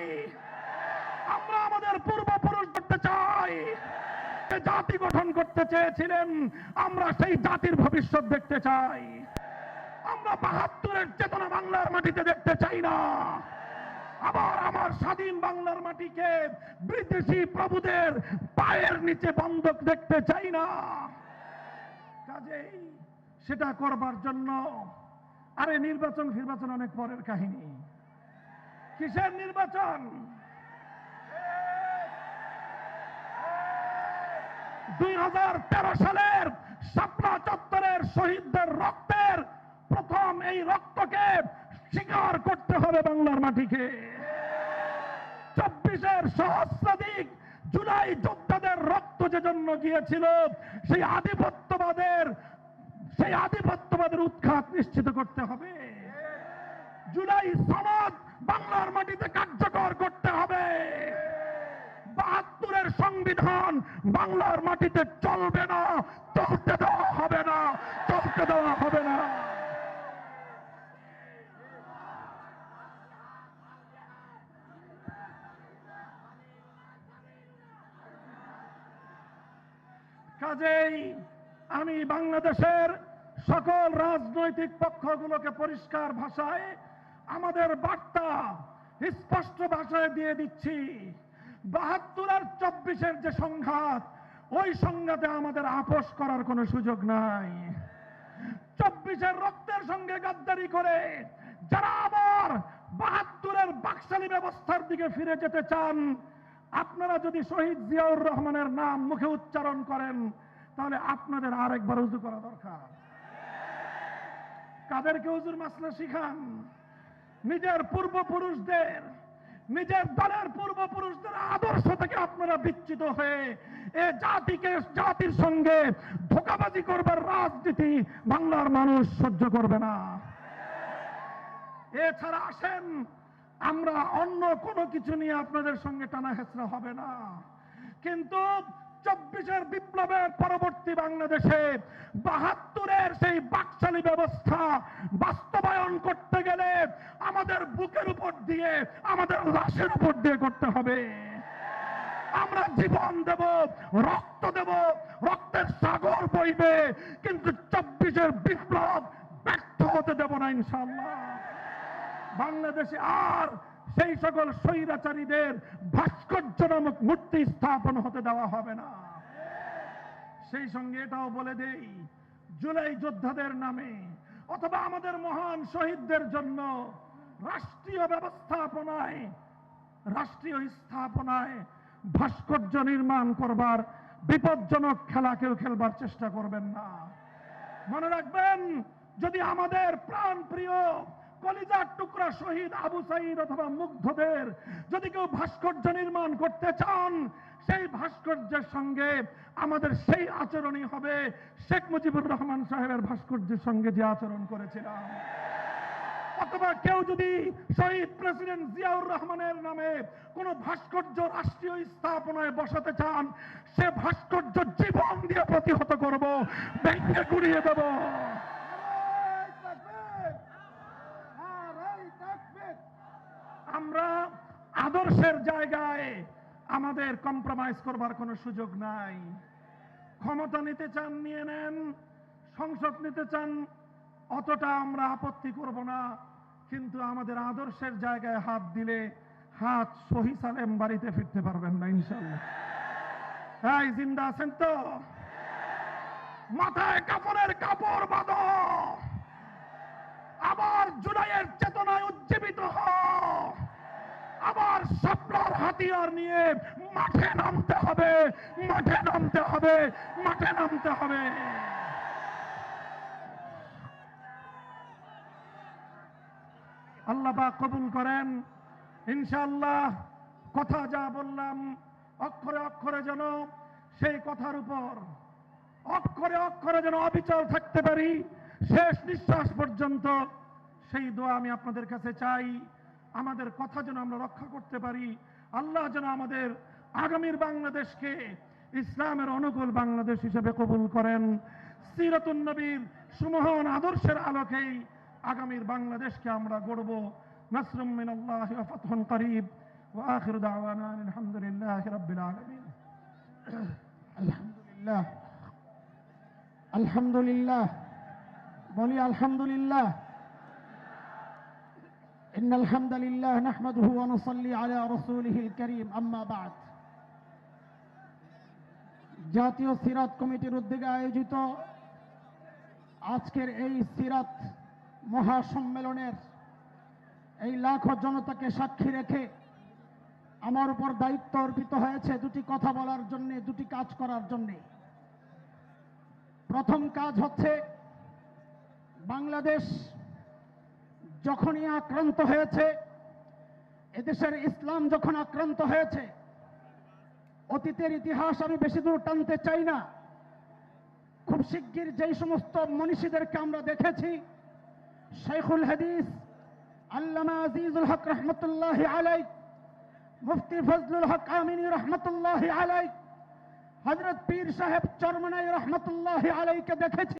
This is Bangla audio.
চাই। আমরা আমাদের পূর্বপুরুষ করতে চাই। জাতি গঠন করতে চেয়েছিলেন, আমরা সেই জাতির ভবিষ্যৎ দেখতে চাই। আমরা বাহাত্তরের চেতনা বাংলার মাটিতে দেখতে চাই না। আবার আমার স্বাধীন বাংলার মাটিকে বিদেশি প্রভুদের পায়ের নিচে বন্ধক দেখতে চাই না। কাজেই সেটা করবার জন্য আরে নির্বাচন ফির্বাচন অনেক পরের কাহিনী। কিসের নির্বাচন? দুই হাজার তেরো সালের শাপলা চত্বরের শহীদদের রক্তের প্রথম এই রক্তকে স্বীকার করতে হবে বাংলার মাটিকে। চব্বিশের সহস্রাধিক জুলাই যোদ্ধাদের রক্ত যে জন্য গিয়েছিল, সেই আধিপত্যবাদের সেই আধিপত্যবাদের উৎখাত নিশ্চিত করতে হবে। জুলাই সনদ বাংলার মাটিতে কার্যকর করতে হবে। বাহাত্তরের সংবিধান বাংলার মাটিতে চলবে না, চলতে দেওয়া হবে না, চলতে দেওয়া হবে না। কাজেই আমি বাংলাদেশের সকল রাজনৈতিক পক্ষগুলোকে পরিষ্কার ভাষায় আমাদের বার্তা স্পষ্ট ভাষায় দিয়ে দিচ্ছি। বাহাত্তর আর চব্বিশের যে সংঘাত, ওই সংঘাতে আমাদের আপোষ করার কোনো সুযোগ নাই। চব্বিশের রক্তের সঙ্গে গাদ্দারি করে যারা আবার বাহাত্তরের বাকশালী ব্যবস্থার দিকে ফিরে যেতে চান, আপনারা যদি শহীদ জিয়াউর রহমানের নাম মুখে উচ্চারণ করেন, তাহলে আপনাদের আরেকবার উজু করা দরকার। কাদেরকে হুজুর মাসলা শিখান? নিজের পূর্বপুরুষদের, নিজের দলের পূর্বপুরুষদের আদর্শ থেকে আপনারা বিচ্ছিত হয়ে এ জাতিকে, জাতির সঙ্গে ধোকাবাজি করবার রাজনীতি বাংলার মানুষ সহ্য করবে না। এছাড়া আসেন, আমরা অন্য কোনো কিছু নিয়ে আপনাদের সঙ্গে টানা হেঁচড়া হবে না। কিন্তু চব্বিশের বিপ্লবের পরবর্তী বাংলাদেশে বাহাত্তরের সেই বাকশালী ব্যবস্থা বাস্তবায়ন করতে গেলে আমাদের বুকের উপর দিয়ে, আমাদের লাশের উপর দিয়ে করতে হবে। আমরা জীবন দেব, রক্ত দেব, রক্তের সাগর বইবে, কিন্তু চব্বিশের বিপ্লব ব্যর্থ হতে দেব না ইনশাল্লাহ বাংলাদেশে আর সেই সকল স্বৈরাচারীদের ভাস্কর্য নামক মূর্তি স্থাপন হতে দেওয়া হবে না। সেই সঙ্গে এটাও বলে দেই, জুলাই যোদ্ধাদের নামে অথবা আমাদের মহান শহীদদের জন্য রাষ্ট্রীয় ব্যবস্থাপনায়, রাষ্ট্রীয় স্থাপনায় ভাস্কর্য নির্মাণ করবার বিপজ্জনক খেলা কেউ খেলবার চেষ্টা করবেন না। মনে রাখবেন, যদি আমাদের প্রাণ প্রিয় কলিজার টুকরা শহীদ আবু সাইদ অথবা মুগ্ধদের, যদি কেউ ভাস্কর্য নির্মাণ করতে চান, সেই ভাস্কর্যের সঙ্গে আমাদের সেই আচরণই হবে। শেখ মুজিবুর রহমান সাহেবের ভাস্কর্যের সঙ্গে যে আচরণ করেছিলাম। অথবা কেউ যদি শহীদ প্রেসিডেন্ট জিয়াউর রহমানের নামে কোন ভাস্কর্য রাষ্ট্রীয় স্থাপনায় বসাতে চান, সে ভাস্কর্য জীবন দিয়ে প্রতিহত করব, ব্যাংকে গুড়িয়ে দেব। আদর্শের জায়গায় আমাদের কম্প্রোমাইজ করবার কোনো সুযোগ নাই। ক্ষমতা নিতে চান, নিয়ে নেন। সংসদ নিতে চান, অতটা আমরা আপত্তি করব না। কিন্তু আমাদের আদর্শের জায়গায় হাত দিলে হাত সহি সালেম বাড়িতে ফিরতে পারবেন না ইনশাল্লাহ হ্যাঁ জিন্দা আছেন তো? মাথায় কাপড়ের কাপড় বাঁধ। আবার জুলাইয়ের চেতনায় উজ্জীবিত হাতিয়ার নিয়ে মাঠে নামতে হবে, মাঠে নামতে হবে, মাঠে নামতে হবে। আল্লাহ পাক কবুল করেন। ইনশাআল্লাহ কথা যা বললাম, অক্ষরে অক্ষরে যেন সেই কথার উপর, অক্ষরে অক্ষরে যেন অবিচল থাকতে পারি, শেষ নিঃশ্বাস পর্যন্ত সেই দোয়া আমি আপনাদের কাছে চাই। আমাদের কথা যেন আমরা রক্ষা করতে পারি আল্লাহ যেন আমাদের আগামীর বাংলাদেশকে ইসলামের অনুকূল বাংলাদেশ হিসেবে কবুল করেন। সিরাতুন নবীর সুমহান আদর্শের আলোকেই আগামীর বাংলাদেশকে আমরা গড়ব। নাসরুম মিন আল্লাহ ফাতহুন করিব। ওয়া আখির দাওয়ানা আলহামদুলিল্লাহি রাব্বিল আলামিন। আলহামদুলিল্লাহ। আলহামদুলিল্লাহ। বলি আলহামদুলিল্লাহ। إن الحمد لله نحمده ونصلي على رسوله الكريم أما بعد জাতীয় সিরাত কমিটির উদ্যোগে আয়োজিত আজকের এই সিরাত মহাসম্মেলনের এই লাখো জনতাকে সাক্ষী রেখে আমার উপর দায়িত্ব অর্পিত হয়েছে দুটি কথা বলার জন্যে দুটি কাজ করার জন্যে প্রথম কাজ হচ্ছে বাংলাদেশ যখনই আক্রান্ত হয়েছে, এদেশের ইসলাম যখন আক্রান্ত হয়েছে, অতীতের ইতিহাস আমি বেশি দূর টানতে চাই না। খুব শিগগির যেই সমস্ত মনীষীদেরকে আমরা দেখেছি, শেখুল হাদিস, আল্লামা আজিজুল হক রহমতুল্লাহ আলাই মুফতি ফজলুল হক আমিনী রহমতুল্লাহ আলাই হজরত পীর সাহেব চরমনাই রহমতুল্লাহ আলাইকে দেখেছি।